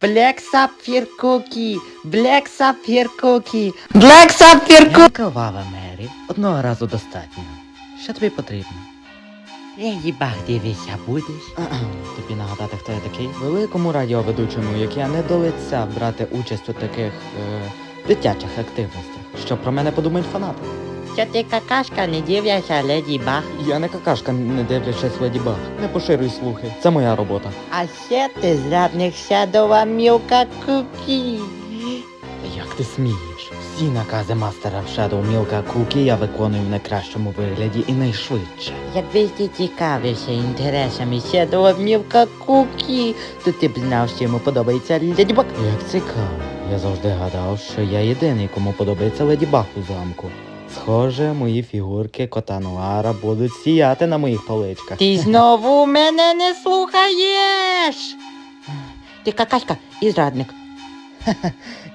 Black Sapphire Cookie, Black Sapphire Cookie, Black Sapphire Cookie. Кровава Мері, одного разу достатньо. Що тобі потрібно? Баг, дивися, будеш? Тобі нагадати, хто я такий? Великому радіоведучому, як я не до лиця брати участь у таких е, дитячих активностях. Що про мене подумають фанати? Що ти какашка, не дивляйся, леді Баг. Я не какашка, не дивлячись леді Баг. Не поширюй слухи. Це моя робота. А ще ти зрадник Шадова Мілка Кукі. Як ти смієш? Всі накази мастера в Shadow Milka Cookie я виконую в найкращому вигляді і найшвидше. Якби ти цікавився інтересами Shadow Milka Cookie, то ти б знав, що йому подобається Леді Баг. Як цікаво. Я завжди гадав, що я єдиний, кому подобається Леді Баг у замку. Схоже, мої фігурки кота Нуара будуть сіяти на моїх поличках. Ти знову мене не слухаєш. Ти какашка і зрадник.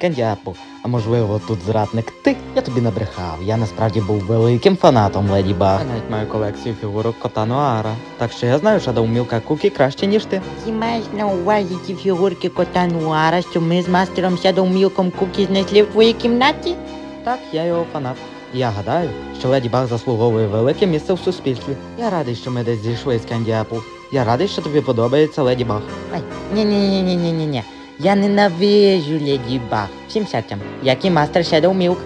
Кандяпу, а можливо тут зрадник ти? Я тобі набрехав. Я насправді був великим фанатом Леді Баг. Я навіть маю колекцію фігурок кота Нуара. Так що я знаю, що Мілка Кукі краще, ніж ти. Ти маєш на увазі ті фігурки кота Нуара, що ми з мастером Мілком Кукі знайшли в твоїй кімнаті? Так, я його фанат. Я гадаю, що Леді Баг заслуговує велике місце в суспільстві. Я радий, що ми десь зійшли з Кенді Апл. Я радий, що тобі подобається Леді Баг. Ай, ні-ні-ні-ні-ні-ні. Я ненавижу Леді Баг. Всім сядьтям, як і мастер Shadow Milk.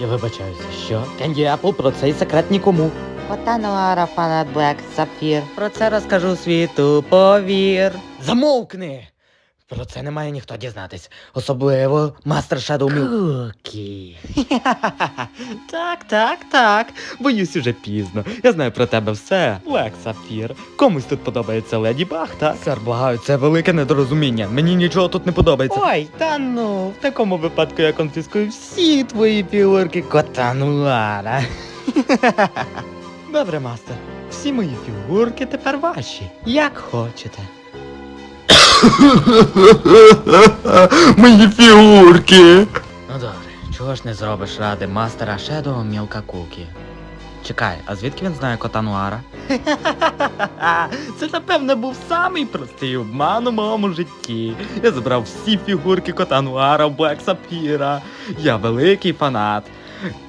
Я вибачаюся, що? Кенді Апл про цей секрет нікому. Отануара фанат Black Sapphire. Про це розкажу світу, повір. Замовкни! Про це не має ніхто дізнатись. Особливо мастер Milk. Кукі. так, так, так. Боюсь уже пізно. Я знаю про тебе все. Black Sapphire. Комусь тут подобається Леді Баг, так? Сер, благаю, це велике недорозуміння. Мені нічого тут не подобається. Ой, та ну, в такому випадку я конфіскую всі твої фігурки кота Нуара. Добре, мастер. Всі мої фігурки тепер ваші. Як хочете. Мої фігурки. Ну добре, чого ж не зробиш ради мастера Шедоу Мілка Кукі? Чекай, а звідки він знає кота Нуара? Це напевне був самий простий обман у моєму житті. Я забрав всі фігурки кота Нуара в Блек Сапфіра. Я великий фанат.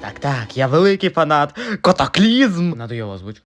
Так, так, я великий фанат. Котоклізм! Надаю озвучку.